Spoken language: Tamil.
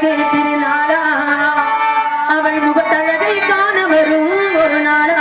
வாழ்க்கை திருநாளா? அவள் முகத்தழகை காண வரும் ஒரு நாளா?